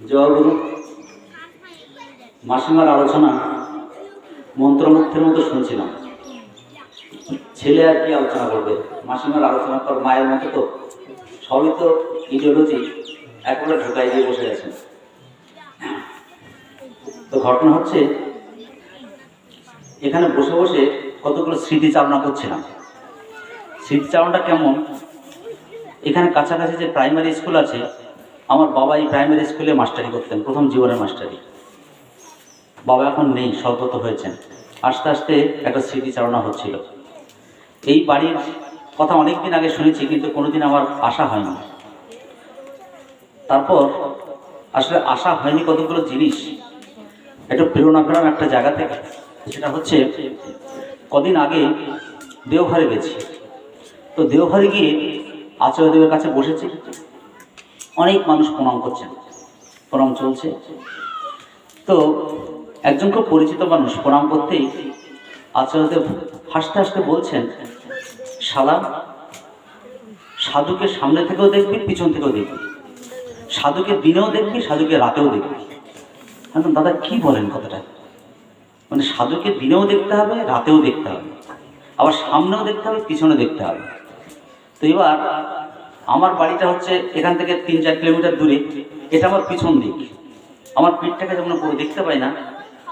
জয়গুরু মাসিমার আলোচনা, মন্ত্রমুগ্ধের মতো শুনছিলাম। ছেলে আর কি আলোচনা করবে? মাসিমার আলোচনা পর মায়ের মতো তো। সবই তো ইডিওলজি একবারে ঢোকাই দিয়ে বসে আছেন তো ঘটনা হচ্ছে, এখানে বসে বসে কতগুলো স্মৃতিচারণা করছিলাম। স্মৃতিচারণটা কেমন? এখানে কাছাকাছি যে প্রাইমারি স্কুল আছে আমার বাবাই প্রাইমারি স্কুলে মাস্টারি করতেন, প্রথম জীবনের মাস্টারি বাবা এখন নেই, স্বর্গত হয়েছেন। আস্তে আস্তে একটা স্মৃতিচারণা হচ্ছিল। এই বাড়ির কথা অনেক দিন আগে শুনেছি, কিন্তু কোনোদিন আমার আশা হয়নি। তারপর আসলে আশা হয়নি কতগুলো জিনিস, একটু প্রেরণা পেলাম একটা জায়গা থেকে। সেটা হচ্ছে, কদিন আগে দেওঘরে গেছি। তো দেওঘরে গিয়ে আচার্যদেবের কাছে বসেছি। অনেক মানুষ প্রণাম করছেন। প্রণাম চলছে। তো একজন খুব পরিচিত মানুষ প্রণাম করতেই আচার্যদেব হাসতে হাসতে বলছেন, শালা, সাধুকে সামনে থেকেও দেখবি, পিছন থেকেও দেখবি। সাধুকে দিনেও দেখবি, সাধুকে রাতেও দেখবি। এখন দাদা, কি বলেন কথাটা? মানে সাধুকে দিনেও দেখতে হবে, রাতেও দেখতে হবে। আবার সামনেও দেখতে হবে পিছনে দেখতে হবে। তো এবার আমার বাড়িটা হচ্ছে এখান থেকে তিন চার কিলোমিটার দূরে। এটা আমার পিছন দিক। আমার পিঠটাকে যখন দেখতে পাই না,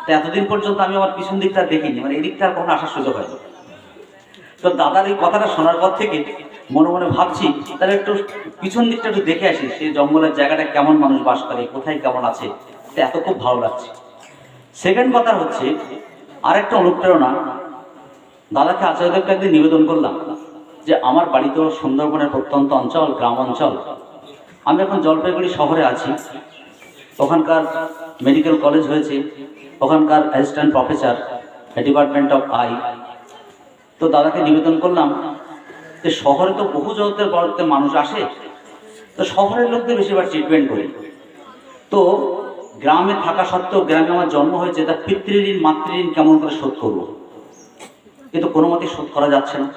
তো এতদিন পর্যন্ত আমি আমার পিছন দিকটা দেখিনি। মানে এদিকটা আর কখনো আসার সুযোগ হয়নি। তো দাদার এই কথাটা শোনার পর থেকে মনে মনে ভাবছি, তাহলে একটু পিছন দিকটা একটু দেখে আসি, সেই জঙ্গলের জায়গাটা কেমন মানুষ বাস করে, কোথায় কেমন আছে, তো এত খুব ভালো লাগছে। সেকেন্ড কথা হচ্ছে, আরেকটা অনুপ্রেরণা, দাদাকে আচার্যদেবকে একদিন নিবেদন করলাম। যে আমার বাড়ি তো সুন্দরবনের প্রত্যন্ত অঞ্চল গ্রাম অঞ্চল আমি এখন জলপাইগুড়ি শহরে আছি। ওখানকার মেডিকেল কলেজ হয়েছে, ওখানকার assistant professor department of eye তো দাদাকে নিবেদন করলাম যে শহরে তো বহু জগতের বড়তে মানুষ আসে, তো শহরের লোকদের বেশিরভাগ ট্রিটমেন্ট করি। তো গ্রামে থাকা সত্ত্বেও গ্রামে আমার জন্ম হয়েছে, তা পিতৃঋণ, মাতৃঋণ কেমন করে শোধ করব? কিন্তু কোনো মতেই শোধ করা যাচ্ছে না।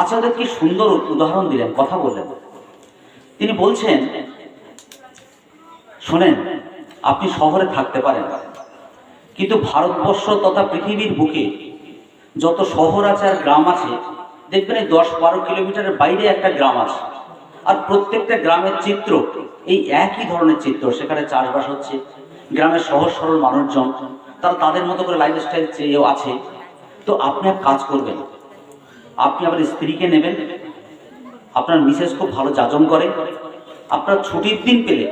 আচার্য কি সুন্দর উদাহরণ দিলেন, কথা বললেন। তিনি বলছেন, শোনেন, আপনি শহরে থাকতে পারেন কিন্তু ভারতবর্ষ তথা পৃথিবীর বুকে যত শহর আছে আর গ্রাম আছে, দেখবেন এই দশ বারো কিলোমিটারের বাইরে একটা গ্রাম আছে। আর প্রত্যেকটা গ্রামের চিত্র এই একই ধরনের চিত্র। সেখানে চাষবাস হচ্ছে গ্রামের সহজ সরল মানুষজন, তারা তাদের মতো করে লাইফস্টাইল চেয়েও আছে। তো আপনি এক কাজ করবেন আপনি আপনার স্ত্রীকে নেবেন, আপনার মিসেস খুব ভালো যাজন করে, আপনার ছুটির দিন পেলে,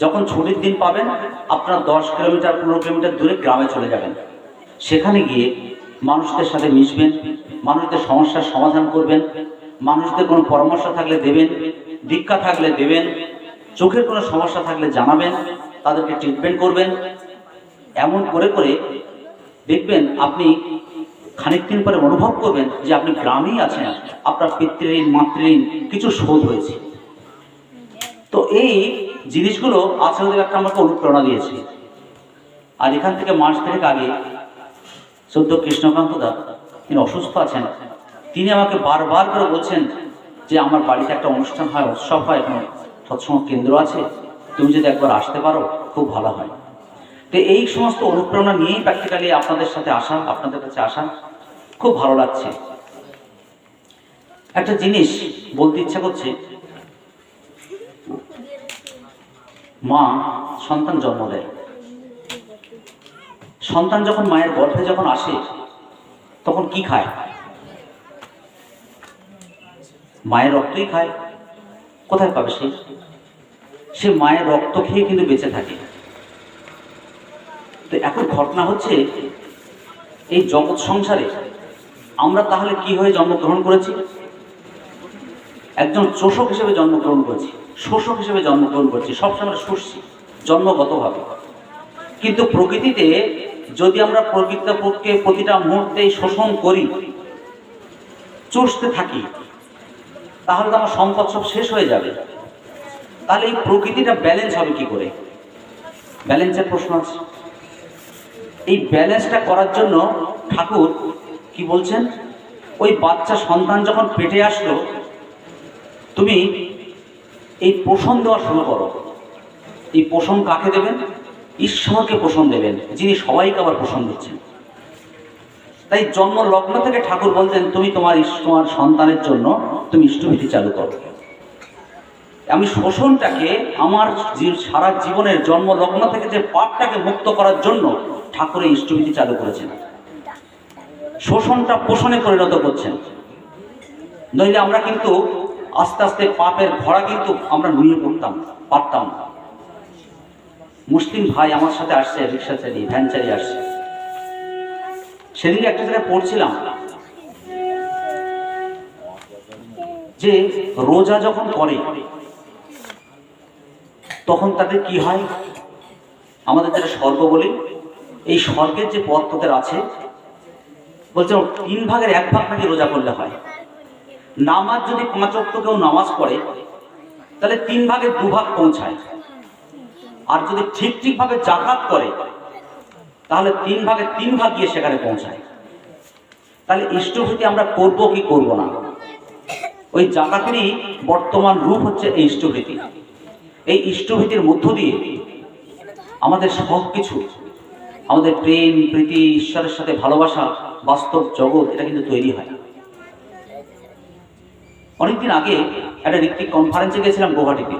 যখন ছুটির দিন পাবেন, আপনার দশ কিলোমিটার, পনেরো কিলোমিটার দূরে গ্রামে চলে যাবেন। সেখানে গিয়ে মানুষদের সাথে মিশবেন, মানুষদের সমস্যার সমাধান করবেন, মানুষদের কোনো পরামর্শ থাকলে দেবেন, দীক্ষা থাকলে দেবেন, চোখের কোনো সমস্যা থাকলে জানাবেন, তাদেরকে ট্রিটমেন্ট করবেন। এমন করে করে দেখবেন আপনি খানিক দিন পরে অনুভব করবেন যে আপনি গ্রামেই আছেন, আপনার পিতৃঋণ মাতৃঋণ কিছু শোধ হয়েছে। তো এই জিনিসগুলো আচার্যদেব একটা আমাকে অনুপ্রেরণা দিয়েছে। আর এখান থেকে মাস থেকে আগে সদ্য কৃষ্ণকান্ত দা, তিনি অসুস্থ আছেন, তিনি আমাকে বারবার করে বলছেন যে আমার বাড়িতে একটা অনুষ্ঠান হয়, উৎসব হয় এখানে সৎসঙ্গ কেন্দ্র আছে, তুমি যদি একবার আসতে পারো, খুব ভালো হয়। তো এই সমস্ত অনুপ্রেরণা নিয়েই প্র্যাকটিক্যালি আপনাদের সাথে আসা, আপনাদের কাছে আসা। খুব ভালো লাগছে। একটা জিনিস বলতে ইচ্ছা করছে। মা সন্তান জন্ম দেয়। সন্তান যখন মায়ের গর্ভে যখন আসে, তখন কি খায়? মায়ের রক্তই খায়। কোথায় পাবে সে? সে মায়ের রক্ত খেয়ে কিন্তু বেঁচে থাকে। তো এখন ঘটনা হচ্ছে এই জগৎ সংসারে, আমরা তাহলে কি হয়ে জন্মগ্রহণ করেছি? একজন চোষক হিসেবে জন্মগ্রহণ করেছি, শোষক হিসেবে জন্মগ্রহণ করেছি, সবসময় শুষছি, জন্মগতভাবে। কিন্তু প্রকৃতিতে যদি আমরা প্রকৃতপক্ষে প্রতিটা মুহূর্তে শোষণ করি, চষতে থাকি, তাহলে তো আমার সম্পদ সব শেষ হয়ে যাবে। তাহলে এই প্রকৃতিটা ব্যালেন্স হবে কি করে? ব্যালেন্সের প্রশ্ন আছে। এই ব্যালেন্সটা করার জন্য ঠাকুর কি বলছেন? ওই বাচ্চা সন্তান যখন পেটে আসলো, তুমি এই পোষণ দেওয়া শুরু করো। এই পোষণ কাকে দেবেন? ঈশ্বরকে পোষণ দেবেন, যিনি সবাইকে আবার পোষণ দিচ্ছেন। তাই জন্ম লগ্ন থেকে ঠাকুর বলতেন তুমি তোমার তোমার সন্তানের জন্য তুমি ইষ্টভীতি চালু করো। আমি শোষণটাকে আমার সারা জীবনের জন্ম লগ্ন থেকে যে পাপটাকে মুক্ত করার জন্য ঠাকুরের ইষ্টভীতি চালু করেছেন। শোষণটা পোষণে পরিণত করছেন। নইলে আমরা কিন্তু আস্তে আস্তে পাপের ভরা কিন্তু আমরা নুয়ে পড়তাম, পারতাম না। মুসলিম ভাই আমার সাথে আসছে, রিক্সা চালিয়ে, ভ্যান চালিয়ে আসছে। সেদিনকে একটা জায়গায় পড়ছিলাম। যে রোজা যখন করে তখন তাদের কি হয়? আমাদের যারা স্বর্গ বলি এই স্বর্গের যে পথ তোদের আছে, বলছে তিন ভাগের এক ভাগ নাকি রোজা করলে হয়? নামাজ যদি পাঁচ অক্ট কেউ নামাজ পড়ে, তাহলে তিন ভাগের দু ভাগ পৌঁছায়। আর যদি ঠিক ঠিকভাবে জাকাত করে, তাহলে তিন ভাগে তিন ভাগ গিয়ে সেখানে পৌঁছায়। তাহলে ইষ্টভূতি আমরা করব কি করব না? ওই জাকাতেরই বর্তমান রূপ হচ্ছে এই ইষ্টভীতি। এই ইষ্টভীতির মধ্য দিয়ে আমাদের সব কিছু আমাদের প্রেম, প্রীতি, ঈশ্বরের সাথে ভালোবাসা, বাস্তব জগৎ, এটা কিন্তু তৈরি হয় অনেকদিন আগে একটা ঋত্বিক কনফারেন্সে গেছিলাম গৌহাটিতে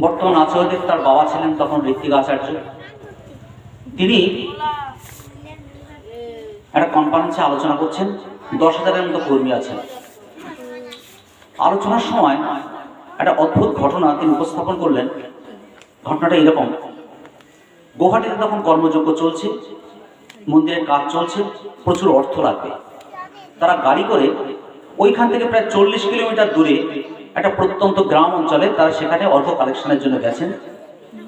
বর্তমান আচার্যদেব তার বাবা ছিলেন তখন ঋত্বিক আচার্য। তিনি একটা কনফারেন্সে আলোচনা করছেন, দশ হাজারের মতো কর্মী আছেন। আলোচনার সময় একটা অদ্ভুত ঘটনা তিনি উপস্থাপন করলেন। ঘটনাটা এরকম। গুয়াহাটিতে তখন কর্মযোগ্য চলছে, মন্দিরের কাজ চলছে, প্রচুর অর্থ লাগবে। তারা গাড়ি করে ওইখান থেকে প্রায় চল্লিশ কিলোমিটার দূরে একটা প্রত্যন্ত গ্রাম অঞ্চলে তারা সেখানে অর্থ কালেকশনের জন্য গেছেন।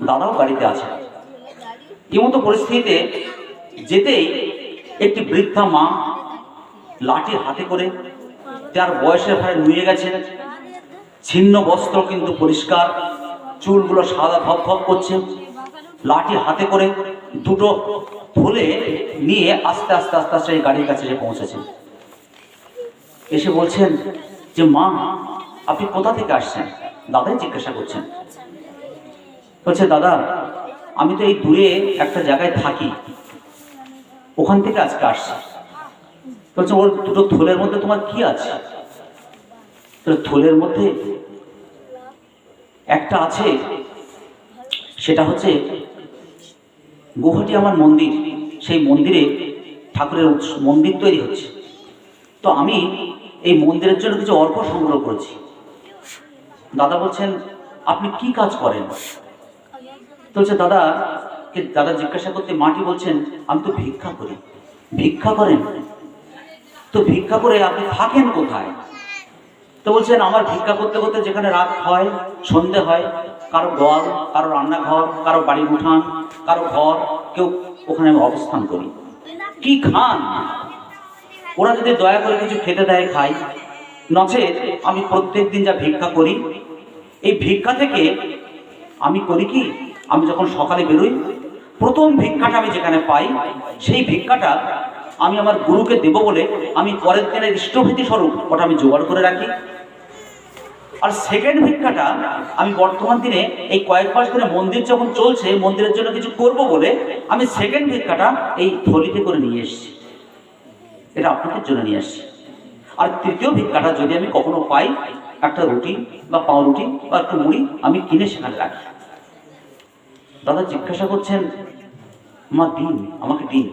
দাদাও গাড়িতে আছেন এমতো পরিস্থিতিতে যেতেই একটি বৃদ্ধা মা লাঠি হাতে করে তার বয়সের ভারে নুয়ে গেছেন। ছিন্ন বস্ত্র কিন্তু পরিষ্কার, চুলগুলো সাদা ধপ করছে। লাঠি হাতে করে দুটো ফুলে নিয়ে আস্তে আস্তে আস্তে আস্তে এই গাড়ির কাছে পৌঁছেছেন এসে বলছেন যে, মা, আপনি কোথা থেকে আসছেন? দাদাই জিজ্ঞাসা করছেন। বলছে, দাদা, আমি তো এই দূরে একটা জায়গায় থাকি। ওখান থেকে আজকে আসছি। বলছে, ওর দুটো থলের মধ্যে তোমার কি আছে? থলের মধ্যে একটা আছে, সেটা হচ্ছে গুয়াহাটি আমার মন্দির। সেই মন্দিরে ঠাকুরের মন্দির তৈরি হচ্ছে। তো আমি এই মন্দিরের জন্য কিছু অর্থ সংগ্রহ করেছি। দাদা বলছেন, আপনি কি কাজ করেন? তো বলছে, দাদা দাদা জিজ্ঞাসা করতে মাটি বলছেন, আমি তো ভিক্ষা করি। ভিক্ষা করেন? তো ভিক্ষা করে আপনি থাকেন কোথায়? তো বলছেন, আমার ভিক্ষা করতে করতে যেখানে রাত হয়, সন্ধে হয় কারও ঘর কারও রান্নাঘর, কারও বাড়ি উঠান, কারও ঘর, কেউ ওখানে আমি অবস্থান করি। কি খান? ওরা যদি দয়া করে কিছু খেতে দেয়, খাই। নচেত আমি প্রত্যেক দিন যা ভিক্ষা করি, এই ভিক্ষা থেকে আমি করি কি? আমি যখন সকালে বেরোই, প্রথম ভিক্ষাটা আমি যেখানে পাই, সেই ভিক্ষাটা আমি আমার গুরুকে দেব বলে আমি পরের দিনের ইষ্টভীতি স্বরূপ ওটা আমি জোগাড় করে রাখি। আর সেকেন্ড ভিক্ষাটা আমি বর্তমান দিনে এই কয়েক মাস ধরে মন্দির যখন চলছে, মন্দিরের জন্য কিছু করব বলে আমি সেকেন্ড ভিক্ষাটা এই থলিতে করে নিয়ে এসেছি। এটা আপনাদের জন্য নিয়ে আসছি। আর তৃতীয় ভিক্ষাটা যদি আমি কখনো পাই, একটা রুটি বা পাউরুটি বা একটু মুড়ি আমি কিনে সেখানে রাখি। দাদা জিজ্ঞাসা করছেন, মা, দিন, আমাকে দিন।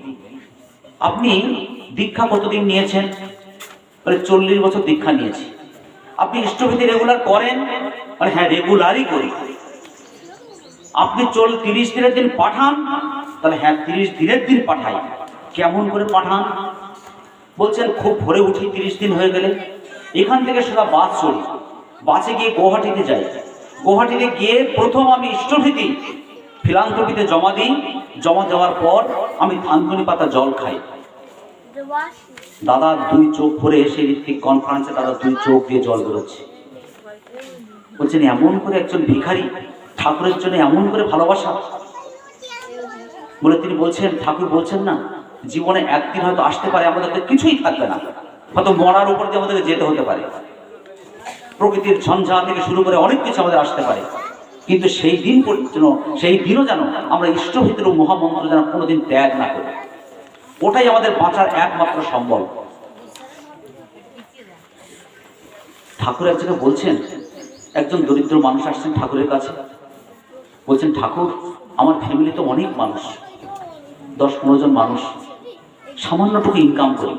আপনি দীক্ষা কতদিন নিয়েছেন? চল্লিশ বছর দীক্ষা নিয়েছি। আপনি ইষ্টভীতি রেগুলার করেন? মানে হ্যাঁ রেগুলারই করি। আপনি চল তিরিশ দিনের দিন পাঠান, তাহলে হ্যাঁ তিরিশ দিনের দিন পাঠাই। কেমন করে পাঠান? বলছেন, খুব ভোরে উঠি, তিরিশ দিন হয়ে গেলে। এখান থেকে সেটা বাস চড়ি বাসে গিয়ে গুয়াহাটিতে যাই। গুয়াহাটিতে গিয়ে প্রথম আমি ইষ্টভীতি ফিলান্থপিতে জমা দিই। জমা দেওয়ার পর আমি থানকুনি পাতা জল খাই। দাদা দুই চোখ ভরে এসে ঋত্বিক কনফারেন্সে দাদা দুই চোখ দিয়ে জল বেরোচ্ছে। বলছেন, এমন করে একজন ভিখারি ঠাকুরের জন্য এমন করে ভালোবাসা? বলে তিনি বলছেন, ঠাকুর বলছেন না, জীবনে একদিন হয়তো আসতে পারে আমাদেরকে কিছুই থাকবে না। হয়তো মরার উপর দিয়ে আমাদেরকে যেতে হতে পারে। প্রকৃতির ঝঞ্ঝা থেকে শুরু করে অনেক কিছু আমাদের আসতে পারে। কিন্তু সেই দিন পর্যন্ত, সেই দিনও যেন আমরা ইষ্টভিতর মহামন্ত্র যেন কোনোদিন ত্যাগ না করি। ওটাই আমাদের বাঁচার একমাত্র সম্বল। ঠাকুর এক জায়গায় বলছেন, একজন দরিদ্র মানুষ আসছেন ঠাকুরের কাছে। বলছেন, ঠাকুর, আমার ফ্যামিলি তো অনেক মানুষ, দশ পনেরো জন মানুষ, সামান্যটুকু ইনকাম করি।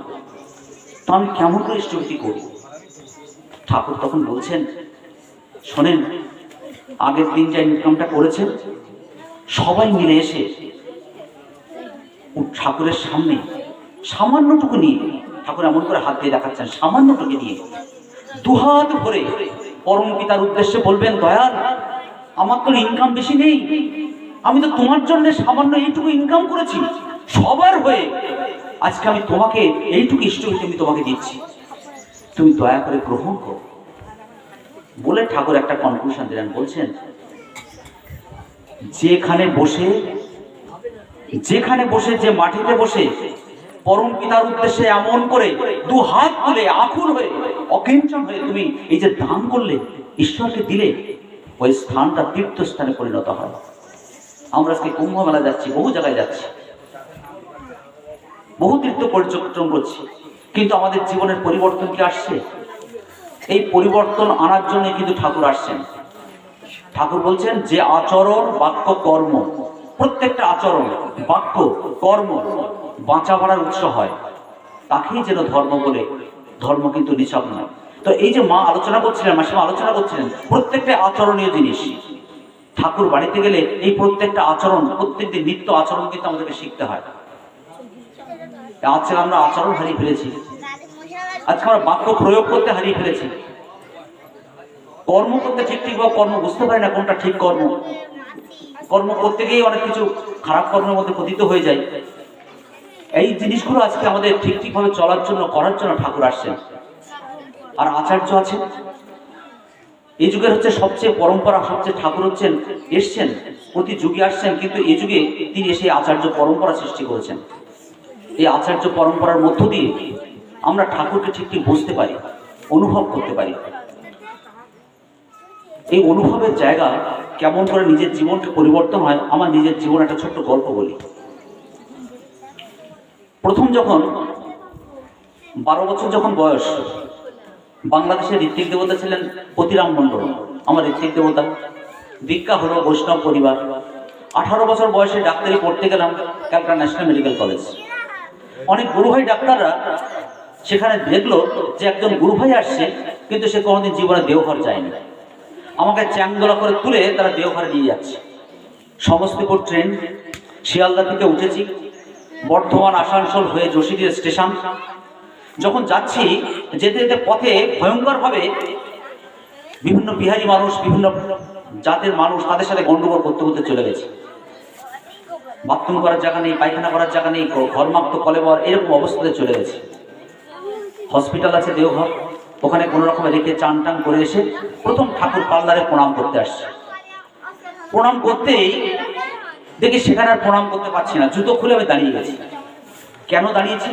তো আমি কেমন করে ইষ্টভূতি করি ঠাকুর তখন বলছেন, শোনেন, আগের দিন যা ইনকামটা করেছেন, সবাই মিলে এসে ঠাকুরের সামনে সামান্যটুকু নিয়ে ঠাকুর এমন করে হাত দিয়ে দেখাচ্ছেন, সামান্যটুকু নিয়ে। দুহাত ভরে পরম পিতার উদ্দেশ্যে বলবেন, দয়াল, আমার তো ইনকাম বেশি নেই। আমি তো তোমার জন্য সামান্য এইটুকু ইনকাম করেছি, সবার হয়ে। আজকে আমি তোমাকে এইটুকু ইষ্টভূতি আমি তোমাকে দিচ্ছি। তুমি দয়া করে গ্রহণ করো। বলে ঠাকুর একটা কনক্লুশন দিলেন, বলছেন, যেখানে বসে যেখানে বসে, যে মাটিতে বসে, পরম পিতার উদ্দেশ্যে এমন করে দু হাত তুলে আকুল হয়ে, অকিঞ্চন হয়ে তুমি এই যে দান করলে, ঈশ্বরকে দিলে, ওই স্থানটা তীর্থস্থানে পরিণত হয়। আমরা আজকে কুম্ভ মেলা যাচ্ছি, বহু জায়গায় যাচ্ছি। বহু তীর্থ পর্যটন করছি। কিন্তু আমাদের জীবনের পরিবর্তন কি আসছে? এই পরিবর্তন আনার জন্য কিন্তু ঠাকুর আসছেন। ঠাকুর বলছেন, যে আচরণ বাক্য কর্ম প্রত্যেকটা আচরণ, বাক্য, কর্ম বাঁচা বাড়ার উৎস হয়। তাকেই যেন ধর্ম বলে। ধর্ম কিন্তু নিছক নয়। তো এই যে মা আলোচনা করছিলেন, মাসিমা আলোচনা করছিলেন, প্রত্যেকটা আচরণীয় জিনিস। ঠাকুর বাড়িতে গেলে এই প্রত্যেকটা আচরণ, প্রত্যেকটি নিত্য আচরণ কিন্তু আমাদেরকে শিখতে হয়। আজকে আমরা আচরণ হারিয়ে ফেলেছি। আজকে আমরা বাক্য প্রয়োগ করতে হারিয়ে ফেলেছি। কর্ম করতে ঠিক ঠিক বা কর্ম বুঝতে পারি না কোনটা ঠিক কর্ম। কর্ম করতে গিয়ে অনেক কিছু খারাপ কর্মের মধ্যে পতিত হয়ে যায়। এই জিনিসগুলো আজকে আমাদের ঠিক ঠিকভাবে চলার জন্য, করার জন্য ঠাকুর আসছেন। আর আচার্য আছে এই যুগের হচ্ছে সবচেয়ে পরম্পরা, সবচেয়ে ঠাকুর হচ্ছেন, এসছেন, প্রতি যুগে আসছেন, কিন্তু এই যুগে তিনি এসে আচার্য পরম্পরা সৃষ্টি করেছেন। এই আচার্য পরম্পরার মধ্য দিয়ে আমরা ঠাকুরকে ঠিক ঠিক বুঝতে পারি, অনুভব করতে পারি। এই অনুভবের জায়গা কেমন করে নিজের জীবনকে পরিবর্তন হয়, আমার নিজের জীবন একটা ছোট্ট গল্প বলি। প্রথম যখন বারো বছর যখন বয়স, বাংলাদেশের ঋত্বিক দেবতা ছিলেন পতিরাম মণ্ডল, আমার ঋত্বিক দেবতা। দীক্ষা হলো বৈষ্ণব পরিবার। আঠারো বছর বয়সে ডাক্তারি পড়তে গেলাম ক্যালকাটা ন্যাশনাল মেডিকেল কলেজ। অনেক গুরুভাই ডাক্তাররা সেখানে দেখল যে একজন গুরুভাই আসছে, কিন্তু সে কোনোদিন জীবনে দেওঘর যায়নি। আমাকে চ্যাংদোলা করে তুলে তারা দেওঘরে নিয়ে যাচ্ছে। সমস্তিপুর ট্রেন, শিয়ালদা থেকে উঠেছি, বর্ধমান, আসানসোল হয়ে যোশীদের স্টেশন। যখন যাচ্ছি, যেতে যেতে পথে ভয়ঙ্করভাবে বিভিন্ন বিহারি মানুষ, বিভিন্ন জাতের মানুষ তাদের সাথে গন্ডগোল করতে করতে চলে গেছে। বাথরুম করার জায়গা নেই, পায়খানা করার জায়গা নেই ঘরমাক্ত কলেবর, এরকম অবস্থাতে চলে গেছে। হসপিটাল আছে দেওঘর। ওখানে কোনো রকমে রেখে চান টান করে এসে প্রথম ঠাকুর পাল্লারে প্রণাম করতে আসছে। প্রণাম করতেই দেখি সেখানে আর প্রণাম করতে পারছি না, জুতো খুলে আমি দাঁড়িয়ে গেছি। কেন দাঁড়িয়েছি?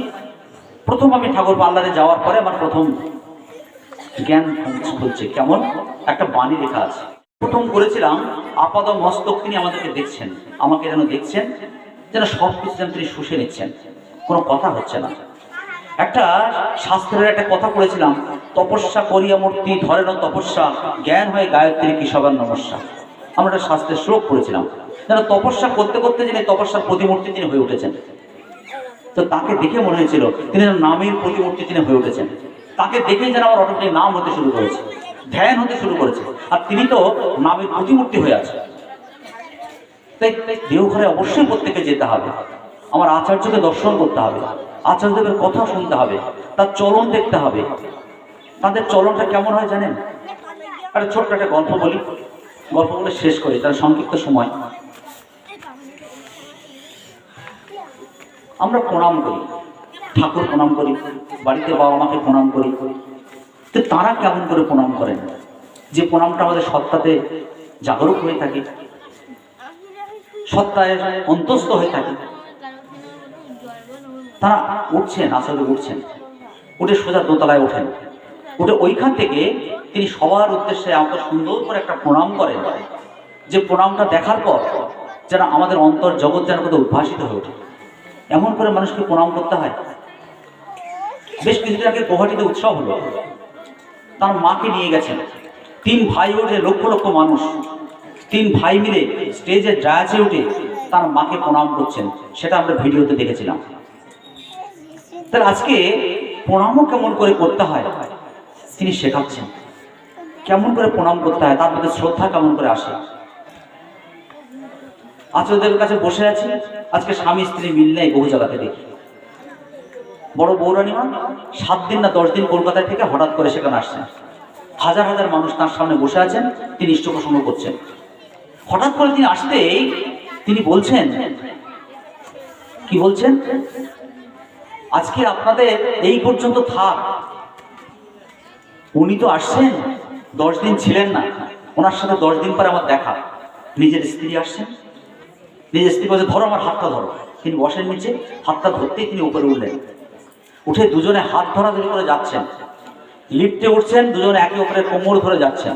প্রথম আমি ঠাকুর পাল্লারে যাওয়ার পরে আমার প্রথম জ্ঞান খুলছে, কেমন? একটা বাণী লেখা আছে। প্রথম করেছিলাম, আপাদ মস্তক তিনি আমাদেরকে দেখছেন, আমাকে যেন দেখছেন, যেন সব কিছু যেন তিনি শুষে নিচ্ছেন, কোনো কথা হচ্ছে না। একটা শাস্ত্রের একটা কথা পড়েছিলাম তপস্যা করিয়া মূর্তি ধরেন তপস্যা, জ্ঞান হয়ে গায়ত্রী কিশোর নমস্যা আমরা একটা শাস্ত্রের শ্লোক পড়েছিলাম। যেন তপস্যা করতে করতে যিনি তপস্যার প্রতিমূর্তি তিনি হয়ে উঠেছেন। তো তাকে দেখে মনে হয়েছিল, তিনি নামের প্রতিমূর্তি তিনি হয়ে উঠেছেন। তাকে দেখেই যেন আমার অটোমেটিক নাম হতে শুরু করেছে, ধ্যান হতে শুরু করেছে, আর তিনি তো নামের প্রতিমূর্তি হয়ে আছে তাই দেওঘরে অবশ্যই প্রত্যেকে যেতে হবে। আমার আচার্যকে দর্শন করতে হবে। আচার্যদেবের কথা শুনতে হবে। তার চলন দেখতে হবে। তাদের চলনটা কেমন হয় জানেন? একটা ছোট্ট একটা গল্প বলি। গল্প বলে শেষ করি, তার সংক্ষিপ্ত সময়। আমরা প্রণাম করি, ঠাকুর প্রণাম করি, বাড়িতে বাবা মাকে প্রণাম করি। তো তারা কেমন করে প্রণাম করেন? যে প্রণামটা আমাদের সত্তাতে জাগরুক হয়ে থাকে, সত্তায় অন্তস্থ হয়ে থাকে। তারা উঠছেন আসলে উঠছেন, উঠে সোজা দোতলায় ওঠেন। উঠে ওইখান থেকে তিনি সবার উদ্দেশ্যে এত সুন্দর করে একটা প্রণাম করেন যে প্রণামটা দেখার পর যেন আমাদের অন্তর জগৎ যেন কোথাও উদ্ভাসিত হয়ে ওঠে। এমন করে মানুষকে প্রণাম করতে হয়। বেশ কিছুদিন আগে গুয়াহাটিতে উৎসব হলো। তার মাকে নিয়ে গেছেন। তিন ভাই উঠে লক্ষ লক্ষ মানুষ। তিন ভাই মিলে স্টেজে জায়াচে উঠে তার মাকে প্রণাম করছেন। সেটা আমরা ভিডিওতে দেখেছিলাম। তাহলে আজকে প্রণামও কেমন করে করতে হয়? তিনি শেখাচ্ছেন। কেমন করে প্রণাম করতে হয়, তার মধ্যে শ্রদ্ধা কেমন করে আসে? আচার্যদের কাছে বসে আছি। আজকে স্বামী স্ত্রী মিল নেই বহু জায়গাতে দেখি বড় বৌরানিমা, সাত দিন না দশ দিন কলকাতায় থেকে হঠাৎ করে সেখানে আসছেন। হাজার হাজার মানুষ তার সামনে বসে আছেন, তিনি ইষ্ট প্রসঙ্গ করছেন। হঠাৎ করে তিনি আসতেই তিনি বলছেন, কি বলছেন? আজকে আপনাদের এই পর্যন্ত থাক। উনি তো আসছেন, দশ দিন ছিলেন না। ওনার সাথে দশ দিন পরে আমার দেখা। নিজের স্ত্রী আসছেন। নিজের স্ত্রী বলছে, ধরো আমার হাতটা ধরো। তিনি বসেন নিচে, হাতটা ধরতেই তিনি উপরে উঠলেন। উঠে দুজনে হাত ধরা ধরাধরি করে যাচ্ছেন। লিফটে উঠছেন, দুজনে একে অপরের কোমর ধরে যাচ্ছেন।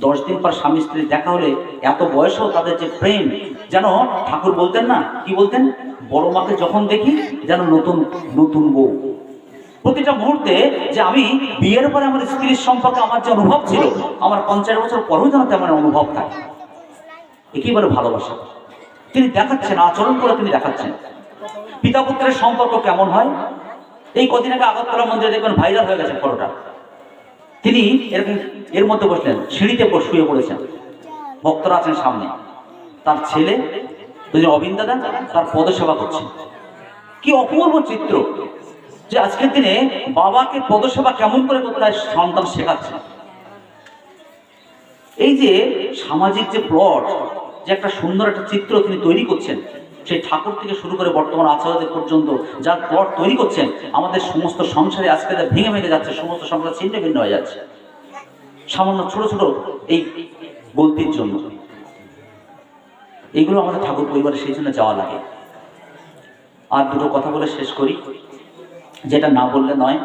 দশ দিন পর স্বামী স্ত্রী দেখা হলে এত বয়সেও তাদের যে প্রেম, যেন ঠাকুর বলতেন না, কি বলতেন? বড় মাকে যখন দেখি, যেন নতুন নতুন বউ। প্রতিটা মুহূর্তে যে আমি বিয়ের পরে আমার স্ত্রীর সম্পর্কে আমার যে অনুভব ছিল, আমার পঞ্চাশ বছর পরেও যেন তেমন অনুভব থাকে। একেবারে ভালোবাসা। তিনি দেখাচ্ছেন, আচরণ করে তিনি দেখাচ্ছেন। পিতা পুত্রের সম্পর্ক কেমন হয়? এই কদিন আগে আগরতলা মন্দিরে দেখবেন ভাইরাল হয়ে গেছে ফটোটা। তিনি এরকম এর মধ্যে বসলেন, সিঁড়িতে শুয়ে পড়েছেন। ভক্তরা আছেন সামনে। তার ছেলে, দুজন অবিন দাদা তার পদসেবা করছেন। কি অপূর্ব চিত্র! যে আজকের দিনে বাবাকে পদসেবা কেমন করে করতে হয় সন্তান শেখাচ্ছে। এই যে সামাজিক যে প্লট, যে একটা সুন্দর একটা চিত্র তিনি তৈরি করছেন, সেই ঠাকুর থেকে শুরু করে বর্তমান আচার্যদের পর্যন্ত যার প্লট তৈরি করছেন, আমাদের সমস্ত সংসারে আজকে যা ভেঙে ভেঙে যাচ্ছে, সমস্ত সংসার ছিন্ন ভিন্ন হয়ে যাচ্ছে। সামান্য ছোট ছোট এই গলতির জন্য। এইগুলো আমাদের ঠাকুর পরিবারে সেই জন্য যাওয়া লাগে। আর দুটো কথা বলে শেষ করি। যেটা না বললে নয়।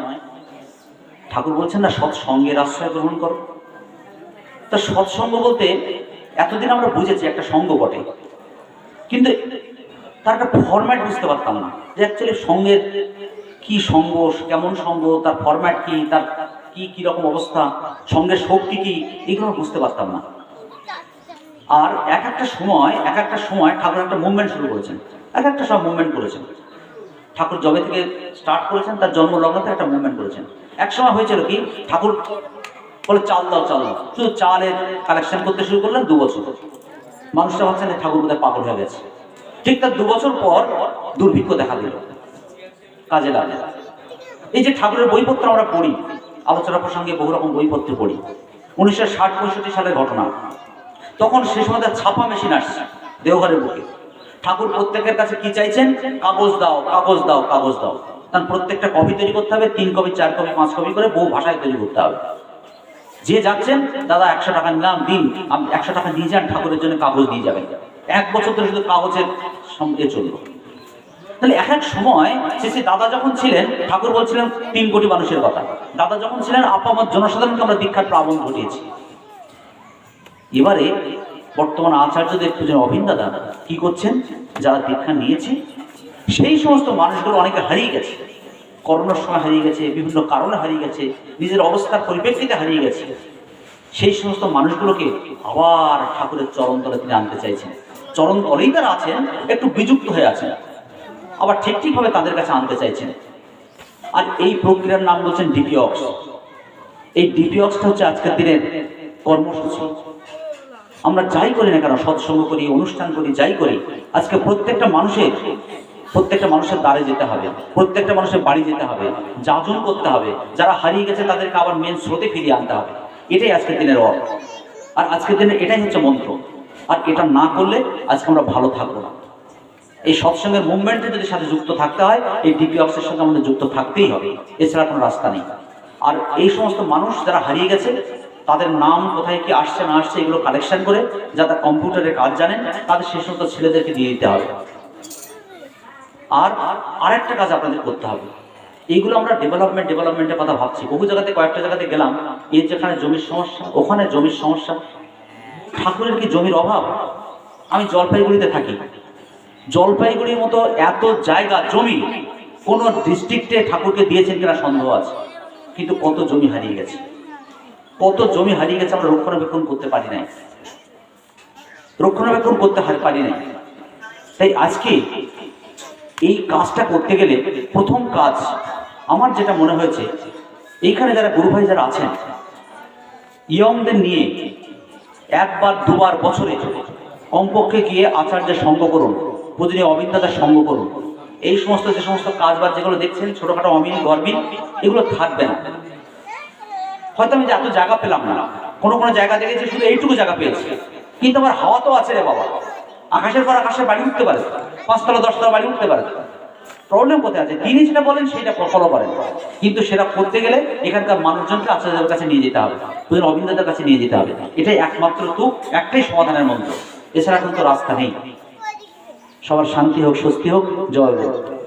ঠাকুর বলছেন না সৎসঙ্গের আশ্রয় গ্রহণ করো। তা সৎসঙ্গ বলতে এতদিন আমরা বুঝেছি একটা সঙ্গ বটে। কিন্তু তার একটা ফরম্যাট বুঝতে পারতাম না যে অ্যাকচুয়ালি সঙ্গের কি সঙ্গ, কেমন সঙ্গ, তার ফরম্যাট কি, তার কি কি রকম অবস্থা, সঙ্গের শক্তি কি, এগুলো বুঝতে পারতাম না। আর এক একটা সময়, এক একটা সময় ঠাকুর একটা মুভমেন্ট শুরু করেছেন। এক একটা সব মুভমেন্ট করেছেন। ঠাকুর জবে থেকে স্টার্ট করেছেন, তার জন্ম লগ্ন থেকে একটা মুভমেন্ট করেছেন। এক সময় হয়েছিল কি, ঠাকুর বলে, চাল দাও চাল দাও। শুধু চালের কালেকশন করতে শুরু করলেন দু বছর। মানুষরা ভাবছেন ঠাকুর বোধহয় পাগল হয়ে গেছে। ঠিক তার দু বছর পর দুর্ভিক্ষ দেখা দিল। কাজে লাগে এই যে ঠাকুরের বইপত্র আমরা পড়ি, আলোচনা প্রসঙ্গে বহু রকম বইপত্র পড়ি। উনিশশো ষাট পঁয়ষট্টি সালের ঘটনা। তখন সে সময় তার ছাপা মেশিন আসছে দেওঘরের বুকে। ঠাকুর প্রত্যেকের কাছে কি চাইছেন? কাগজ দাও কাগজ দাও কাগজ দাও। কারণ প্রত্যেকটা কপি তৈরি করতে হবে, তিন কপি, চার কপি, পাঁচ কপি করে বহু ভাষায় তৈরি করতে হবে। যে যাচ্ছেন, দাদা, একশো টাকা নিলাম, দিন। আপনি একশো টাকা নিয়ে যান, ঠাকুরের জন্য কাগজ দিয়ে যাবেন। এক বছর ধরে শুধু কাগজের সঙ্গে চলল। তাহলে এক এক সময় সে শেষে দাদা যখন ছিলেন, ঠাকুর বলছিলেন, তিন কোটি মানুষের কথা। দাদা যখন ছিলেন, আপা, আমার জনসাধারণকে আমরা দীক্ষার প্লাবন ঘটিয়েছি। এবারে বর্তমান আচার্যদের পুজো অভিন দাদা, কি করছেন? যারা দীক্ষা নিয়েছে, সেই সমস্ত মানুষগুলো অনেকে হারিয়ে গেছে। করোনার সময় হারিয়ে গেছে, বিভিন্ন কারণে হারিয়ে গেছে, নিজের অবস্থার পরিপ্রেক্ষিতে হারিয়ে গেছে। সেই সমস্ত মানুষগুলোকে আবার ঠাকুরের চরণ তলে তিনি আনতে চাইছেন। চরণ তলেই তারা আছেন, একটু বিযুক্ত হয়ে আছেন। আবার ঠিক ঠিকভাবে তাদের কাছে আনতে চাইছেন। আর এই প্রক্রিয়ার নাম বলছেন ডিপিঅক্স এই ডিপিঅক্সটা হচ্ছে আজকের দিনের কর্মসূচি। আমরা যাই করি না কেন, সৎসঙ্গ করি, অনুষ্ঠান করি, যাই করি, আজকে প্রত্যেকটা মানুষের প্রত্যেকটা মানুষের দ্বারে যেতে হবে, প্রত্যেকটা মানুষের বাড়ি যেতে হবে, যাজন করতে হবে, যারা হারিয়ে গেছে তাদেরকে আবার মেন স্রোতে ফিরিয়ে আনতে হবে, এটাই আজকের দিনের অর্থ আর আজকের দিনে এটাই হচ্ছে মন্ত্র। আর এটা না করলে আজকে আমরা ভালো থাকব না। এই সৎসঙ্গের মুভমেন্টে যদি সাথে যুক্ত থাকতে হয়, এই ডিপি অক্সের সঙ্গে আমাদের যুক্ত থাকতেই হবে, এছাড়া কোনো রাস্তা নেই। আর এই সমস্ত মানুষ যারা হারিয়ে গেছে তাদের নাম কোথায় কি আসছে, না আসছে এগুলো কালেকশন করে যারা কম্পিউটারের কাজ জানেন, তাদের সেই সমস্ত ছেলেদেরকে দিয়ে দিতে হবে। আর আরেকটা কাজ আপনাদের করতে হবে। এইগুলো আমরা ডেভেলপমেন্ট ডেভেলপমেন্টের কথা ভাবছি। বহু জায়গাতে, কয়েকটা জায়গাতে গেলাম, এর যেখানে জমির সমস্যা, ওখানে জমির সমস্যা। ঠাকুরের কি জমির অভাব? আমি জলপাইগুড়িতে থাকি। জলপাইগুড়ির মতো এত জায়গা, জমি, কোন ডিস্ট্রিক্টে ঠাকুরকে দিয়েছেন কিনা সন্দেহ আছে। কিন্তু কত জমি হারিয়ে গেছে। কত জমি হারিয়ে গেছে আমরা রক্ষণাবেক্ষণ করতে পারি নাই। রক্ষণাবেক্ষণ করতে পারি নাই। তাই আজকে এই কাজটা করতে গেলে প্রথম কাজ আমার যেটা মনে হয়েছে এইখানে যারা গুরু ভাই যারা আছেন, ইয়ংদের নিয়ে একবার দুবার বছরে কমপক্ষে গিয়ে আচার্যের সঙ্গ করুন, পূজনীয় অবিন্দাদের সঙ্গ করুন। এই সমস্ত যে সমস্ত কাজ বাজ যেগুলো দেখছেন, ছোটখাটো অমিন গরমিন এগুলো থাকবে না। হয়তো আমি এত জায়গা পেলাম না। কোনো কোনো জায়গা দেখেছি, শুধু এইটুকু জায়গা পেয়েছি। কিন্তু আমার হাওয়া তো আছে রে বাবা। আকাশের পর আকাশের বাড়ি উঠতে পারে। পাঁচতলা, দশতলা বাড়ি উঠতে পারে। প্রবলেম কোথায় আছে? তিনি যেটা বলেন, সেটা ফলো করেন। কিন্তু সেটা করতে গেলে এখানকার মানুষজনকে আচার্যদের কাছে নিয়ে যেতে হবে। তোদের অবিন্দাদের কাছে নিয়ে যেতে হবে। এটাই একমাত্র তো একটাই সমাধানের মন্ত্র। এছাড়া কিন্তু রাস্তা নেই। সবার শান্তি হোক, স্বস্তি হোক, জয় হোক।